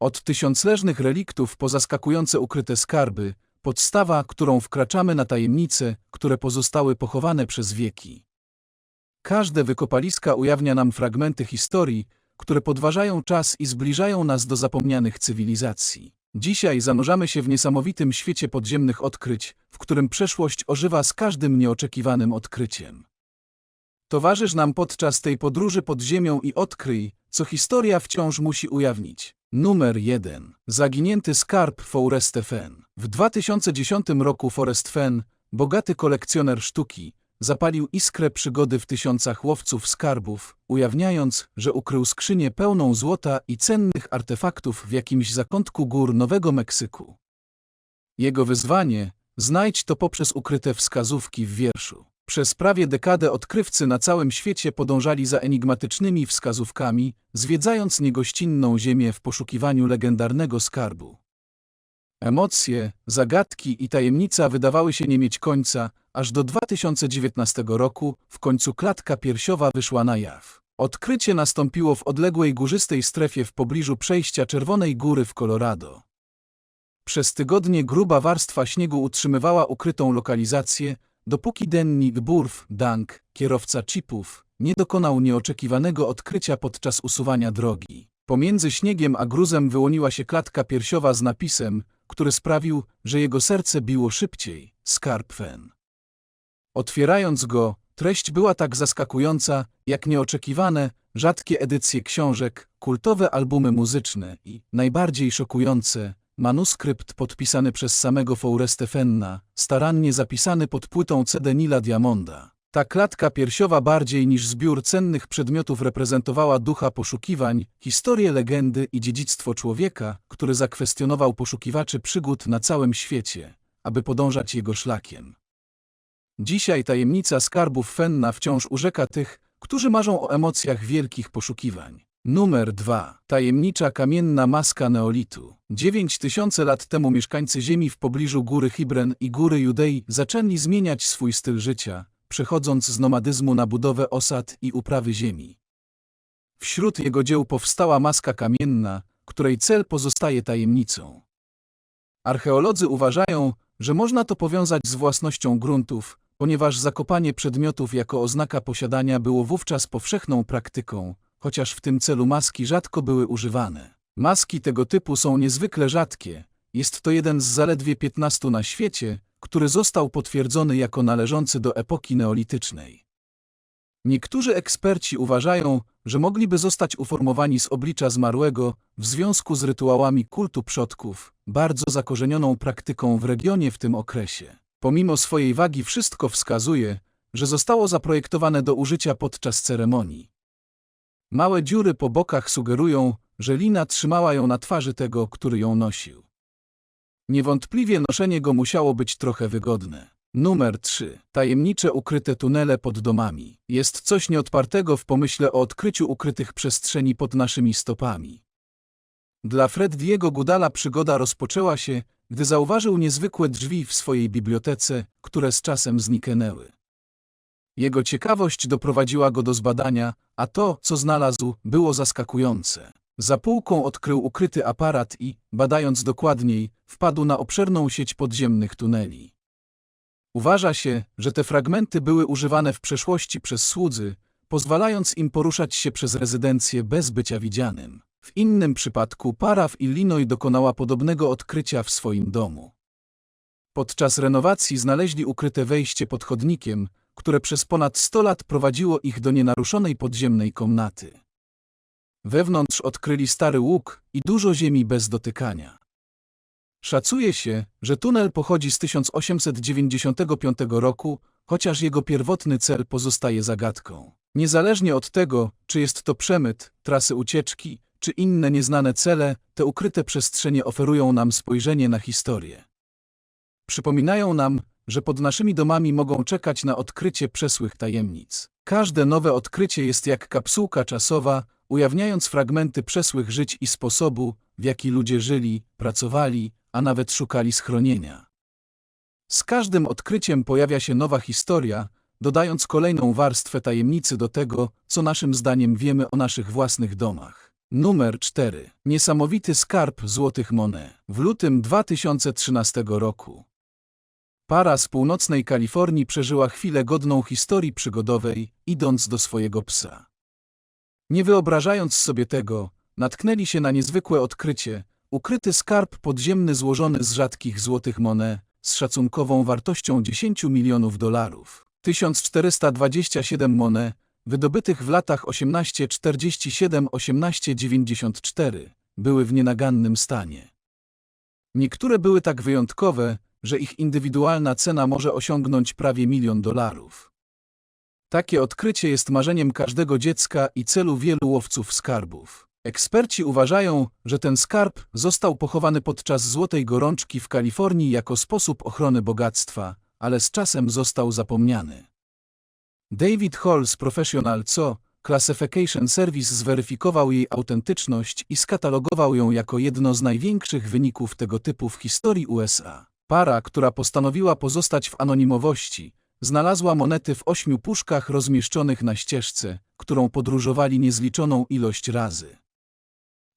Od tysiącleżnych reliktów po zaskakujące ukryte skarby, podstawa, którą wkraczamy na tajemnice, które pozostały pochowane przez wieki. Każde wykopaliska ujawnia nam fragmenty historii, które podważają czas i zbliżają nas do zapomnianych cywilizacji. Dzisiaj zanurzamy się w niesamowitym świecie podziemnych odkryć, w którym przeszłość ożywa z każdym nieoczekiwanym odkryciem. Towarzysz nam podczas tej podróży pod ziemią i odkryj, co historia wciąż musi ujawnić. Numer 1. Zaginięty skarb Forest Fen. W 2010 roku Forest Fen, bogaty kolekcjoner sztuki, zapalił iskrę przygody w tysiącach łowców skarbów, ujawniając, że ukrył skrzynię pełną złota i cennych artefaktów w jakimś zakątku gór Nowego Meksyku. Jego wyzwanie znajdź to poprzez ukryte wskazówki w wierszu. Przez prawie dekadę odkrywcy na całym świecie podążali za enigmatycznymi wskazówkami, zwiedzając niegościnną ziemię w poszukiwaniu legendarnego skarbu. Emocje, zagadki i tajemnica wydawały się nie mieć końca, aż do 2019 roku w końcu klatka piersiowa wyszła na jaw. Odkrycie nastąpiło w odległej górzystej strefie w pobliżu przejścia Czerwonej Góry w Colorado. Przez tygodnie gruba warstwa śniegu utrzymywała ukrytą lokalizację, dopóki Denny Burf Dank, kierowca chipów, nie dokonał nieoczekiwanego odkrycia podczas usuwania drogi. Pomiędzy śniegiem a gruzem wyłoniła się klatka piersiowa z napisem, który sprawił, że jego serce biło szybciej, skarb Fen. Otwierając go, treść była tak zaskakująca, jak nieoczekiwane, rzadkie edycje książek, kultowe albumy muzyczne i, najbardziej szokujące, manuskrypt podpisany przez samego Foreste Fenna, starannie zapisany pod płytą CD Diamonda. Ta klatka piersiowa bardziej niż zbiór cennych przedmiotów reprezentowała ducha poszukiwań, historię legendy i dziedzictwo człowieka, który zakwestionował poszukiwaczy przygód na całym świecie, aby podążać jego szlakiem. Dzisiaj tajemnica skarbów Fenna wciąż urzeka tych, którzy marzą o emocjach wielkich poszukiwań. Numer 2. Tajemnicza kamienna maska neolitu. 9000 lat temu mieszkańcy ziemi w pobliżu góry Hibren i góry Judei zaczęli zmieniać swój styl życia, przechodząc z nomadyzmu na budowę osad i uprawy ziemi. Wśród jego dzieł powstała maska kamienna, której cel pozostaje tajemnicą. Archeolodzy uważają, że można to powiązać z własnością gruntów, ponieważ zakopanie przedmiotów jako oznaka posiadania było wówczas powszechną praktyką, chociaż w tym celu maski rzadko były używane. Maski tego typu są niezwykle rzadkie. Jest to jeden z zaledwie 15 na świecie, który został potwierdzony jako należący do epoki neolitycznej. Niektórzy eksperci uważają, że mogliby zostać uformowani z oblicza zmarłego w związku z rytuałami kultu przodków, bardzo zakorzenioną praktyką w regionie w tym okresie. Pomimo swojej wagi wszystko wskazuje, że zostało zaprojektowane do użycia podczas ceremonii. Małe dziury po bokach sugerują, że lina trzymała ją na twarzy tego, który ją nosił. Niewątpliwie noszenie go musiało być trochę wygodne. Numer 3. Tajemnicze ukryte tunele pod domami. Jest coś nieodpartego w pomyśle o odkryciu ukrytych przestrzeni pod naszymi stopami. Dla Freddiego Gudala przygoda rozpoczęła się, gdy zauważył niezwykłe drzwi w swojej bibliotece, które z czasem zniknęły. Jego ciekawość doprowadziła go do zbadania, a to, co znalazł, było zaskakujące. Za półką odkrył ukryty aparat i, badając dokładniej, wpadł na obszerną sieć podziemnych tuneli. Uważa się, że te fragmenty były używane w przeszłości przez słudzy, pozwalając im poruszać się przez rezydencję bez bycia widzianym. W innym przypadku para w Illinois dokonała podobnego odkrycia w swoim domu. Podczas renowacji znaleźli ukryte wejście pod chodnikiem, które przez ponad 100 lat prowadziło ich do nienaruszonej podziemnej komnaty. Wewnątrz odkryli stary łuk i dużo ziemi bez dotykania. Szacuje się, że tunel pochodzi z 1895 roku, chociaż jego pierwotny cel pozostaje zagadką. Niezależnie od tego, czy jest to przemyt, trasy ucieczki, czy inne nieznane cele, te ukryte przestrzenie oferują nam spojrzenie na historię. Przypominają nam, że pod naszymi domami mogą czekać na odkrycie przesłych tajemnic. Każde nowe odkrycie jest jak kapsułka czasowa, ujawniając fragmenty przesłych żyć i sposobu, w jaki ludzie żyli, pracowali, a nawet szukali schronienia. Z każdym odkryciem pojawia się nowa historia, dodając kolejną warstwę tajemnicy do tego, co naszym zdaniem wiemy o naszych własnych domach. Numer 4. Niesamowity skarb złotych monet. W lutym 2013 roku. Para z północnej Kalifornii przeżyła chwilę godną historii przygodowej, idąc do swojego psa. Nie wyobrażając sobie tego, natknęli się na niezwykłe odkrycie, ukryty skarb podziemny złożony z rzadkich złotych monet, z szacunkową wartością 10 milionów dolarów. 1427 monet, wydobytych w latach 1847-1894, były w nienagannym stanie. Niektóre były tak wyjątkowe, że ich indywidualna cena może osiągnąć prawie milion dolarów. Takie odkrycie jest marzeniem każdego dziecka i celu wielu łowców skarbów. Eksperci uważają, że ten skarb został pochowany podczas Złotej Gorączki w Kalifornii jako sposób ochrony bogactwa, ale z czasem został zapomniany. David Hall z Professional Co. Classification Service zweryfikował jej autentyczność i skatalogował ją jako jedno z największych wyników tego typu w historii USA. Para, która postanowiła pozostać w anonimowości, znalazła monety w ośmiu puszkach rozmieszczonych na ścieżce, którą podróżowali niezliczoną ilość razy.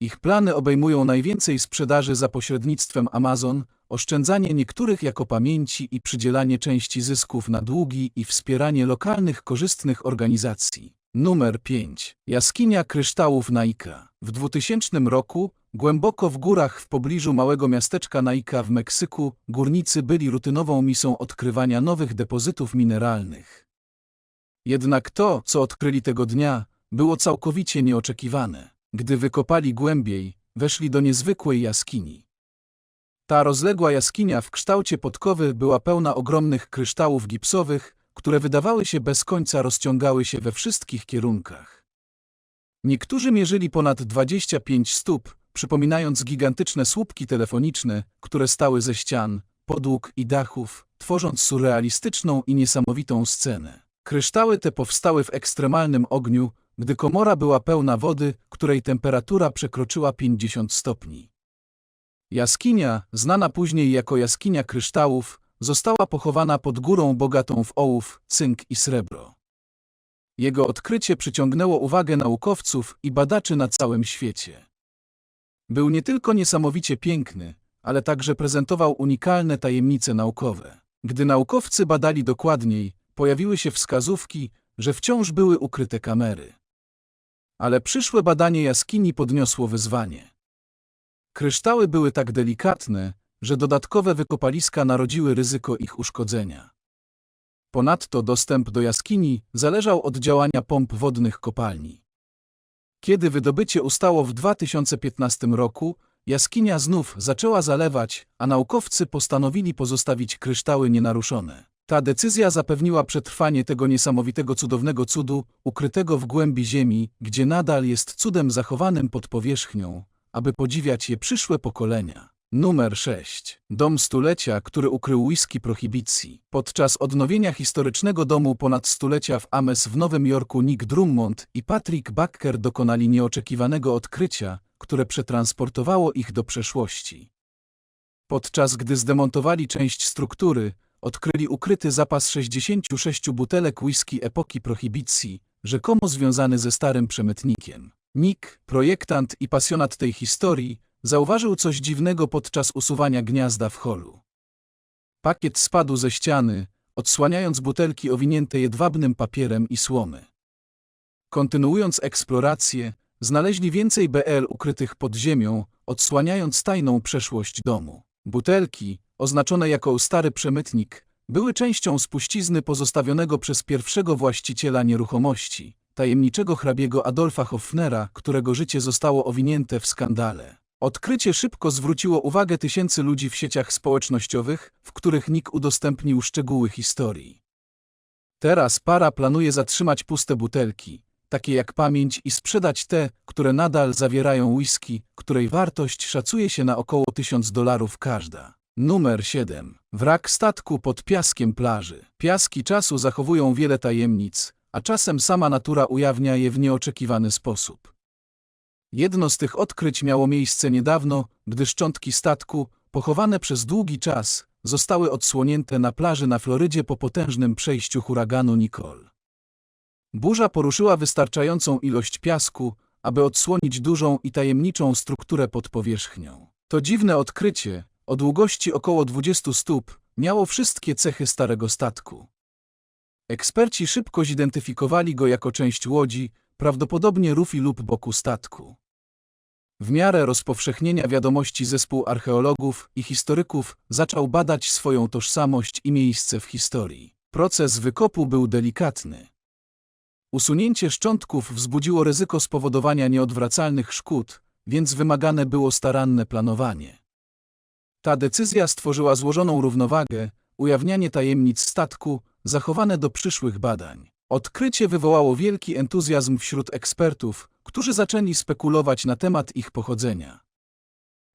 Ich plany obejmują najwięcej sprzedaży za pośrednictwem Amazon, oszczędzanie niektórych jako pamięci i przydzielanie części zysków na długi i wspieranie lokalnych korzystnych organizacji. Numer 5. Jaskinia kryształów Naika. W 2000 roku, głęboko w górach w pobliżu małego miasteczka Naika w Meksyku, górnicy byli rutynową misją odkrywania nowych depozytów mineralnych. Jednak to, co odkryli tego dnia, było całkowicie nieoczekiwane. Gdy wykopali głębiej, weszli do niezwykłej jaskini. Ta rozległa jaskinia w kształcie podkowy była pełna ogromnych kryształów gipsowych, które wydawały się bez końca rozciągały się we wszystkich kierunkach. Niektórzy mierzyli ponad 25 stóp, przypominając gigantyczne słupki telefoniczne, które stały ze ścian, podłóg i dachów, tworząc surrealistyczną i niesamowitą scenę. Kryształy te powstały w ekstremalnym ogniu, gdy komora była pełna wody, której temperatura przekroczyła 50 stopni. Jaskinia, znana później jako jaskinia kryształów, została pochowana pod górą bogatą w ołów, cynk i srebro. Jego odkrycie przyciągnęło uwagę naukowców i badaczy na całym świecie. Był nie tylko niesamowicie piękny, ale także prezentował unikalne tajemnice naukowe. Gdy naukowcy badali dokładniej, pojawiły się wskazówki, że wciąż były ukryte kamery. Ale przyszłe badanie jaskini podniosło wyzwanie. Kryształy były tak delikatne, że dodatkowe wykopaliska narodziły ryzyko ich uszkodzenia. Ponadto dostęp do jaskini zależał od działania pomp wodnych kopalni. Kiedy wydobycie ustało w 2015 roku, jaskinia znów zaczęła zalewać, a naukowcy postanowili pozostawić kryształy nienaruszone. Ta decyzja zapewniła przetrwanie tego niesamowitego cudownego cudu, ukrytego w głębi ziemi, gdzie nadal jest cudem zachowanym pod powierzchnią, aby podziwiać je przyszłe pokolenia. Numer 6. Dom stulecia, który ukrył whisky prohibicji. Podczas odnowienia historycznego domu ponad stulecia w Ames w Nowym Jorku Nick Drummond i Patrick Backer dokonali nieoczekiwanego odkrycia, które przetransportowało ich do przeszłości. Podczas gdy zdemontowali część struktury, odkryli ukryty zapas 66 butelek whisky epoki prohibicji, rzekomo związany ze starym przemytnikiem. Nick, projektant i pasjonat tej historii, zauważył coś dziwnego podczas usuwania gniazda w holu. Pakiet spadł ze ściany, odsłaniając butelki owinięte jedwabnym papierem i słomy. Kontynuując eksplorację, znaleźli więcej BL ukrytych pod ziemią, odsłaniając tajną przeszłość domu. Butelki, oznaczone jako stary przemytnik, były częścią spuścizny pozostawionego przez pierwszego właściciela nieruchomości, tajemniczego hrabiego Adolfa Hoffnera, którego życie zostało owinięte w skandale. Odkrycie szybko zwróciło uwagę tysięcy ludzi w sieciach społecznościowych, w których Nick udostępnił szczegóły historii. Teraz para planuje zatrzymać puste butelki, takie jak pamięć i sprzedać te, które nadal zawierają whisky, której wartość szacuje się na około 1000 dolarów każda. Numer 7. Wrak statku pod piaskiem plaży. Piaski czasu zachowują wiele tajemnic, a czasem sama natura ujawnia je w nieoczekiwany sposób. Jedno z tych odkryć miało miejsce niedawno, gdy szczątki statku, pochowane przez długi czas, zostały odsłonięte na plaży na Florydzie po potężnym przejściu huraganu Nicole. Burza poruszyła wystarczającą ilość piasku, aby odsłonić dużą i tajemniczą strukturę pod powierzchnią. To dziwne odkrycie, o długości około 20 stóp, miało wszystkie cechy starego statku. Eksperci szybko zidentyfikowali go jako część łodzi, prawdopodobnie rufi lub boku statku. W miarę rozpowszechnienia wiadomości zespół archeologów i historyków zaczął badać swoją tożsamość i miejsce w historii. Proces wykopu był delikatny. Usunięcie szczątków wzbudziło ryzyko spowodowania nieodwracalnych szkód, więc wymagane było staranne planowanie. Ta decyzja stworzyła złożoną równowagę, ujawnianie tajemnic statku, zachowane do przyszłych badań. Odkrycie wywołało wielki entuzjazm wśród ekspertów, którzy zaczęli spekulować na temat ich pochodzenia.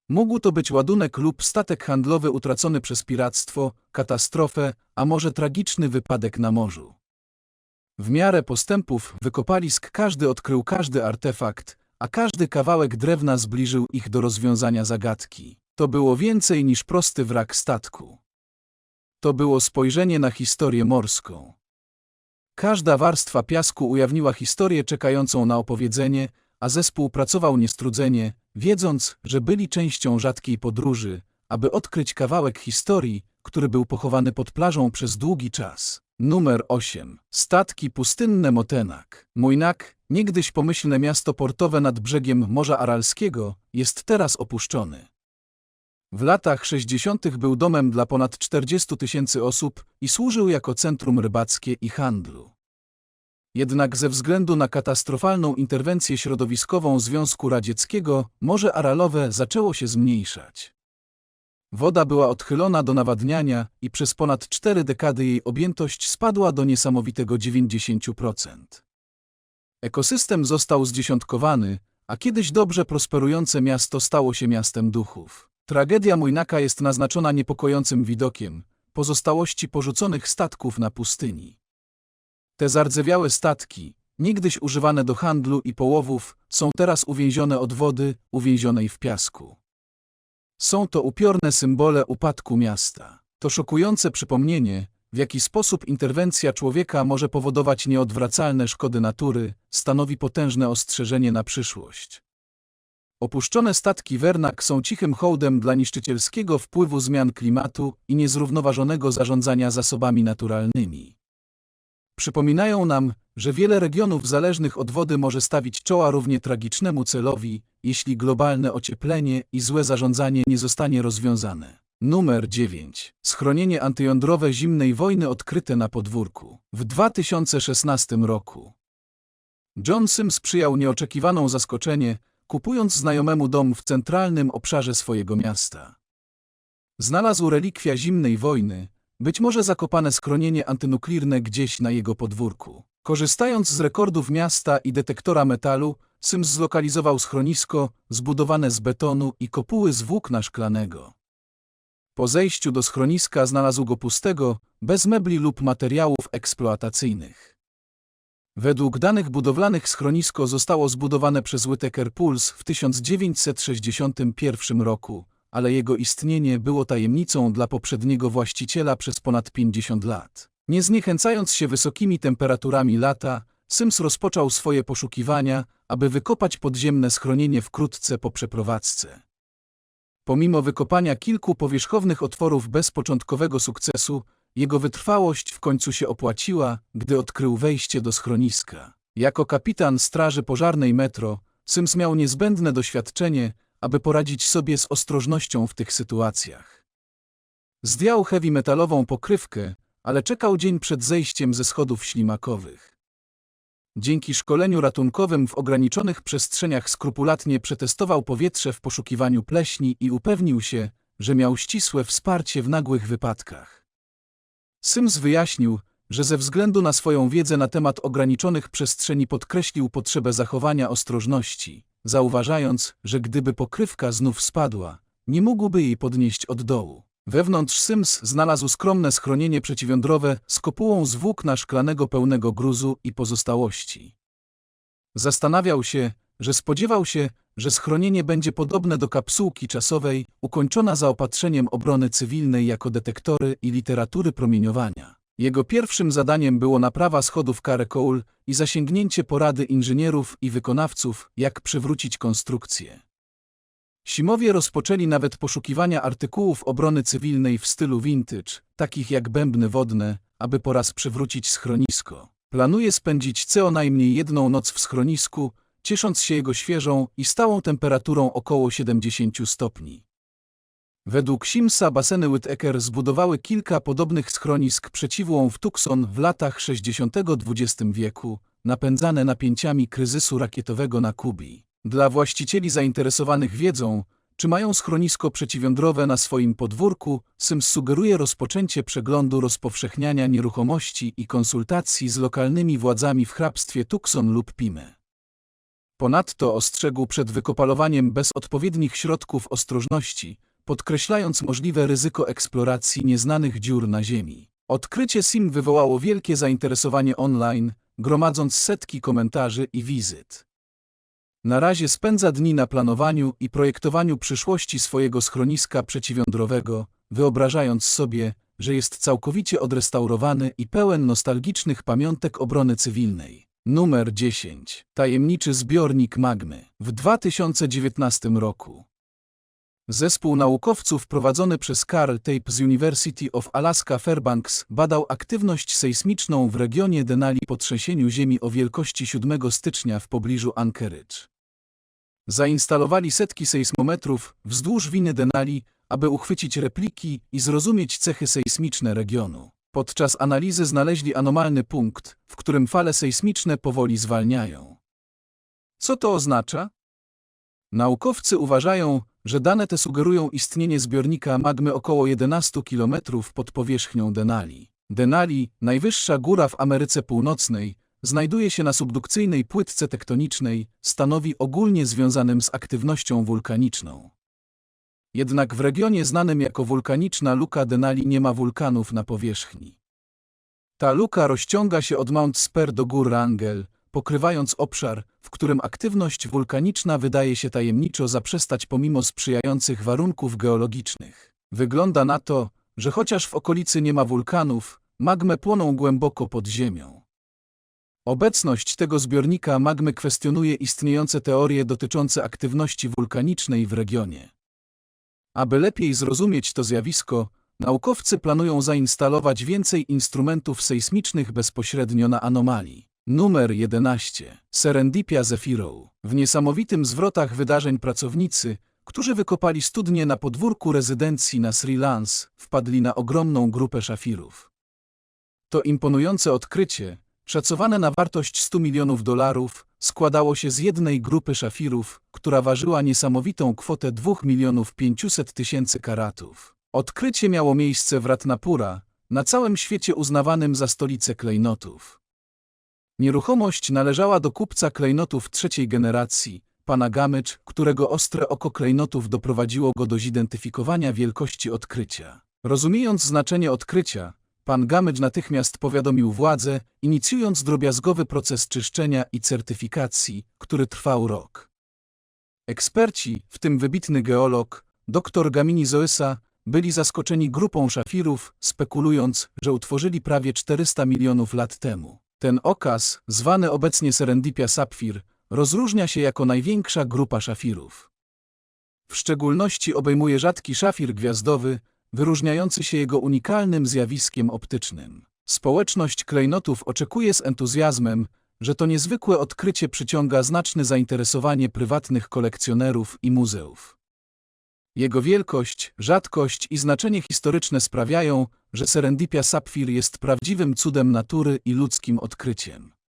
Mógł to być ładunek lub statek handlowy utracony przez piractwo, katastrofę, a może tragiczny wypadek na morzu. W miarę postępów wykopalisk każdy odkrył każdy artefakt, a każdy kawałek drewna zbliżył ich do rozwiązania zagadki. To było więcej niż prosty wrak statku. To było spojrzenie na historię morską. Każda warstwa piasku ujawniła historię czekającą na opowiedzenie, a zespół pracował niestrudzenie, wiedząc, że byli częścią rzadkiej podróży, aby odkryć kawałek historii, który był pochowany pod plażą przez długi czas. Numer 8. Statki pustynne Motenak. Mójnak, niegdyś pomyślne miasto portowe nad brzegiem Morza Aralskiego, jest teraz opuszczony. W latach 60. był domem dla ponad 40 tysięcy osób i służył jako centrum rybackie i handlu. Jednak ze względu na katastrofalną interwencję środowiskową Związku Radzieckiego, Morze Aralowe zaczęło się zmniejszać. Woda była odchylona do nawadniania i przez ponad cztery dekady jej objętość spadła do niesamowitego 90%. Ekosystem został zdziesiątkowany, a kiedyś dobrze prosperujące miasto stało się miastem duchów. Tragedia Mójnaka jest naznaczona niepokojącym widokiem pozostałości porzuconych statków na pustyni. Te zardzewiałe statki, niegdyś używane do handlu i połowów, są teraz uwięzione od wody, uwięzionej w piasku. Są to upiorne symbole upadku miasta. To szokujące przypomnienie, w jaki sposób interwencja człowieka może powodować nieodwracalne szkody natury, stanowi potężne ostrzeżenie na przyszłość. Opuszczone statki Wernak są cichym hołdem dla niszczycielskiego wpływu zmian klimatu i niezrównoważonego zarządzania zasobami naturalnymi. Przypominają nam, że wiele regionów zależnych od wody może stawić czoła równie tragicznemu celowi, jeśli globalne ocieplenie i złe zarządzanie nie zostanie rozwiązane. Numer 9. Schronienie antyjądrowe zimnej wojny odkryte na podwórku. W 2016 roku. John Sim sprzyjał nieoczekiwaną zaskoczenie, kupując znajomemu dom w centralnym obszarze swojego miasta. Znalazł relikwia zimnej wojny, być może zakopane skronienie antynuklearne gdzieś na jego podwórku. Korzystając z rekordów miasta i detektora metalu, Sims zlokalizował schronisko zbudowane z betonu i kopuły z włókna szklanego. Po zejściu do schroniska znalazł go pustego, bez mebli lub materiałów eksploatacyjnych. Według danych budowlanych schronisko zostało zbudowane przez Whittaker Pulse w 1961 roku, ale jego istnienie było tajemnicą dla poprzedniego właściciela przez ponad 50 lat. Nie zniechęcając się wysokimi temperaturami lata, Sims rozpoczął swoje poszukiwania, aby wykopać podziemne schronienie wkrótce po przeprowadzce. Pomimo wykopania kilku powierzchownych otworów bez początkowego sukcesu, jego wytrwałość w końcu się opłaciła, gdy odkrył wejście do schroniska. Jako kapitan Straży Pożarnej Metro, Sims miał niezbędne doświadczenie, aby poradzić sobie z ostrożnością w tych sytuacjach. Zdjął heavy metalową pokrywkę, ale czekał dzień przed zejściem ze schodów ślimakowych. Dzięki szkoleniu ratunkowym w ograniczonych przestrzeniach skrupulatnie przetestował powietrze w poszukiwaniu pleśni i upewnił się, że miał ścisłe wsparcie w nagłych wypadkach. Sims wyjaśnił, że ze względu na swoją wiedzę na temat ograniczonych przestrzeni podkreślił potrzebę zachowania ostrożności, zauważając, że gdyby pokrywka znów spadła, nie mógłby jej podnieść od dołu. Wewnątrz Sims znalazł skromne schronienie przeciwjądrowe z kopułą z włókna szklanego pełnego gruzu i pozostałości. Zastanawiał się, że spodziewał się, że schronienie będzie podobne do kapsułki czasowej, ukończona zaopatrzeniem obrony cywilnej jako detektory i literatury promieniowania. Jego pierwszym zadaniem było naprawa schodów Karekoul i zasięgnięcie porady inżynierów i wykonawców, jak przywrócić konstrukcję. Simowie rozpoczęli nawet poszukiwania artykułów obrony cywilnej w stylu vintage, takich jak bębny wodne, aby po raz przywrócić schronisko. Planuje spędzić co najmniej jedną noc w schronisku, ciesząc się jego świeżą i stałą temperaturą około 70 stopni. Według Simsa baseny Whittaker zbudowały kilka podobnych schronisk przeciwłą w Tucson w latach 60. XX wieku, napędzane napięciami kryzysu rakietowego na Kubii. Dla właścicieli zainteresowanych wiedzą, czy mają schronisko przeciwjądrowe na swoim podwórku, Sims sugeruje rozpoczęcie przeglądu rozpowszechniania nieruchomości i konsultacji z lokalnymi władzami w hrabstwie Tucson lub Pime. Ponadto ostrzegł przed wykopalowaniem bez odpowiednich środków ostrożności, podkreślając możliwe ryzyko eksploracji nieznanych dziur na Ziemi. Odkrycie SIM wywołało wielkie zainteresowanie online, gromadząc setki komentarzy i wizyt. Na razie spędza dni na planowaniu i projektowaniu przyszłości swojego schroniska przeciwjądrowego, wyobrażając sobie, że jest całkowicie odrestaurowany i pełen nostalgicznych pamiątek obrony cywilnej. Numer 10. Tajemniczy zbiornik magmy. W 2019 roku. Zespół naukowców prowadzony przez Carl Tape z University of Alaska Fairbanks badał aktywność sejsmiczną w regionie Denali po trzęsieniu ziemi o wielkości 7 stycznia w pobliżu Anchorage. Zainstalowali setki sejsmometrów wzdłuż winy Denali, aby uchwycić repliki i zrozumieć cechy sejsmiczne regionu. Podczas analizy znaleźli anomalny punkt, w którym fale sejsmiczne powoli zwalniają. Co to oznacza? Naukowcy uważają, że dane te sugerują istnienie zbiornika magmy około 11 km pod powierzchnią Denali. Denali, najwyższa góra w Ameryce Północnej, znajduje się na subdukcyjnej płytce tektonicznej, stanowi ogólnie związanym z aktywnością wulkaniczną. Jednak w regionie znanym jako wulkaniczna luka Denali nie ma wulkanów na powierzchni. Ta luka rozciąga się od Mount Sper do gór Wrangell, pokrywając obszar, w którym aktywność wulkaniczna wydaje się tajemniczo zaprzestać pomimo sprzyjających warunków geologicznych. Wygląda na to, że chociaż w okolicy nie ma wulkanów, magmę płoną głęboko pod ziemią. Obecność tego zbiornika magmy kwestionuje istniejące teorie dotyczące aktywności wulkanicznej w regionie. Aby lepiej zrozumieć to zjawisko, naukowcy planują zainstalować więcej instrumentów sejsmicznych bezpośrednio na anomalii. Numer 11. Serendipia Zephyro. W niesamowitym zwrotach wydarzeń pracownicy, którzy wykopali studnie na podwórku rezydencji na Sri Lans, wpadli na ogromną grupę szafirów. To imponujące odkrycie, szacowane na wartość 100 milionów dolarów, składało się z jednej grupy szafirów, która ważyła niesamowitą kwotę 2 milionów 500 tysięcy karatów. Odkrycie miało miejsce w Ratnapura, na całym świecie uznawanym za stolicę klejnotów. Nieruchomość należała do kupca klejnotów trzeciej generacji, pana Gamycz, którego ostre oko klejnotów doprowadziło go do zidentyfikowania wielkości odkrycia. Rozumiejąc znaczenie odkrycia, pan Gamycz natychmiast powiadomił władze, inicjując drobiazgowy proces czyszczenia i certyfikacji, który trwał rok. Eksperci, w tym wybitny geolog, dr Gamini Zoesa, byli zaskoczeni grupą szafirów, spekulując, że utworzyli prawie 400 milionów lat temu. Ten okaz, zwany obecnie Serendipia Sapphire, rozróżnia się jako największa grupa szafirów. W szczególności obejmuje rzadki szafir gwiazdowy, wyróżniający się jego unikalnym zjawiskiem optycznym. Społeczność klejnotów oczekuje z entuzjazmem, że to niezwykłe odkrycie przyciąga znaczne zainteresowanie prywatnych kolekcjonerów i muzeów. Jego wielkość, rzadkość i znaczenie historyczne sprawiają, że Serendipia Sapphire jest prawdziwym cudem natury i ludzkim odkryciem.